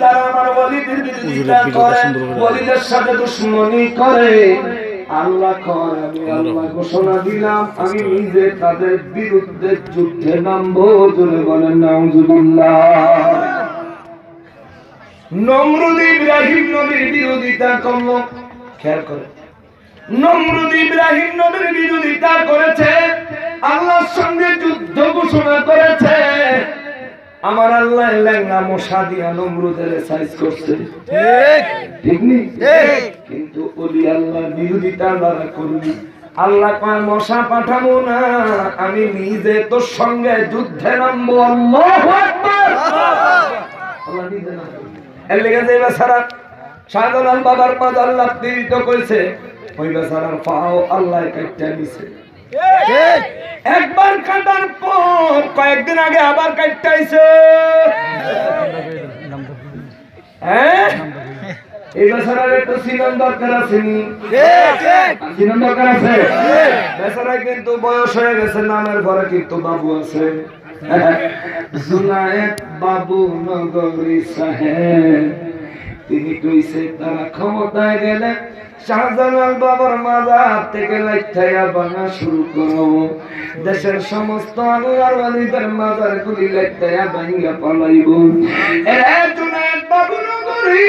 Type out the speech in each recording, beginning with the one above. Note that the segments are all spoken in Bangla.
যারা আমার ওলিদের বিরোধিতা করে ওলিদের সাথে দুশ্মনী করে। আল্লাহ কয় আমি আল্লাহ ঘোষণা দিলাম আমি নিজে তাদের বিরুদ্ধে যুদ্ধে নামবো। জোরে বলেন নাউজুবিল্লাহ। নমরুদ ইব্রাহিম নবীর বিরোধিতা করল। খেয়াল করে। নমরুদ ইব্রাহিম নবীর বিরোধিতা আমার আল্লাহ লেঙ্গা মশা দিয়া নমরুদের সাইজ করছে। ঠিক। নেই কিন্তু ওলি আল্লাহ বিরোধিতা যারা করবি আল্লাহ কয় মশা পাঠাবো না আমি নিজে তোর সঙ্গে যুদ্ধে নামবো। আল্লাহু আকবার। আল্লাহ নিজে এর লেগে যে বেচারা শাহজালাল বাবার পাদ আল্লাহ পীড়িত করেছে ওই বেচারার পাও আল্লাহ কাটতে নিছে। একবার কাটার পর কয়েকদিন আগে আবার কাটতে হ্যাঁ? একটু কিন্তু হয়ে নামের ঘরে বাবু আছে। জুনায়েত বাবু নগরী সাহেব। তিনি হইছে, তারা ক্ষমতায় গেলে শাহজালাল বাবার মাজার থেকে লাইঠাইয়া ভাঙা শুরু করো। দেশের সমস্ত আল্লাহর ওয়ালিদের মাজার গুলি লাইঠাইয়া ভাঙিয়া পালাইব। এ জুনায়েদ বাবু নগরী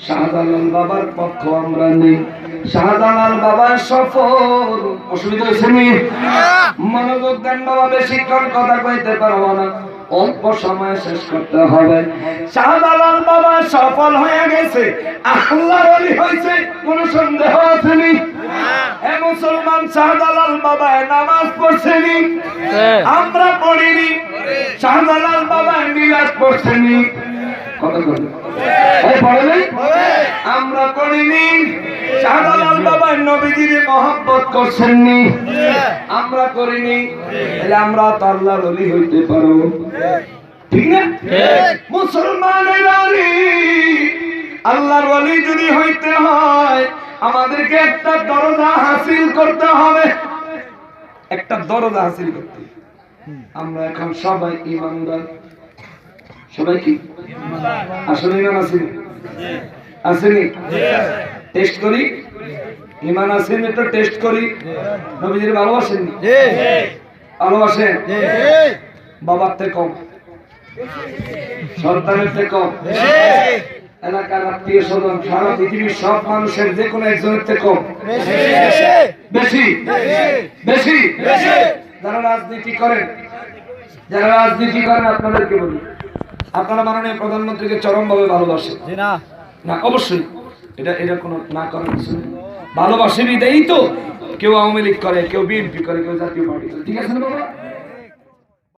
শাহজালাল বাবার পক্ষ আমরা নেই। শাহজালাল বাবার সফল অসুবিধা হয়েছে নি? মনোযোগ দেন বাবা, বেশিক্ষণ কথা কইতে পারব না। অল্প সময় শেষ করতে হবে। শাহজালাল বাবা সফল হয়ে গেছে। আল্লাহর ওলি হয়েছে। কোনো সন্দেহ আছে নি? এ মুসলমান শাহজালাল বাবা নামাজ পড়ছেনি আমরা পড়িনি। শাহজালাল বাবা মিলাদ পড়ছেনি কথা বলি এই পড়েনি আমরা পড়িনি শাহজালাল বাবা নবীজির মহব্বত করছেননি আমরা করিনি তাহলে আমরা হইতে পারো। ঠিক না? মুসলমানের ওলি। আল্লাহর ওলি যদি হইতে হয় আমাদেরকে একটা দরজা হাসিল করতে হবে। একটা দরজা হাসিল করতে। আমরা এখন সবাই ইমানদার। সবাই কি? আসলে ইমান আসেনি আসেনি টেস্ট করি? ইমান আসেনি একটু টেস্ট করি। নবীজির ভালোবাসেন ভালোবাসেন? বাবার থেকে কম। সন্তানের থেকে কম। এলাকার আত্মীয় স্বজন সারা পৃথিবীর সব মানুষের যে কোনো একজনের থেকে কম। বেশি। বেশি। যারা রাজনীতি করেন যারা রাজনীতি করেন আপনাদেরকে বলি আপনারা মাননীয় প্রধানমন্ত্রীকে চরমভাবে ভালোবাসে না। অবশ্যই। এটা এটা কোনো না করার কিছু নেই। ভালোবাসে তো। কেউ আওয়ামী লীগ করে কেউ বিএনপি করে কেউ জাতীয় পার্টি করে। ঠিক আছে না বাবা?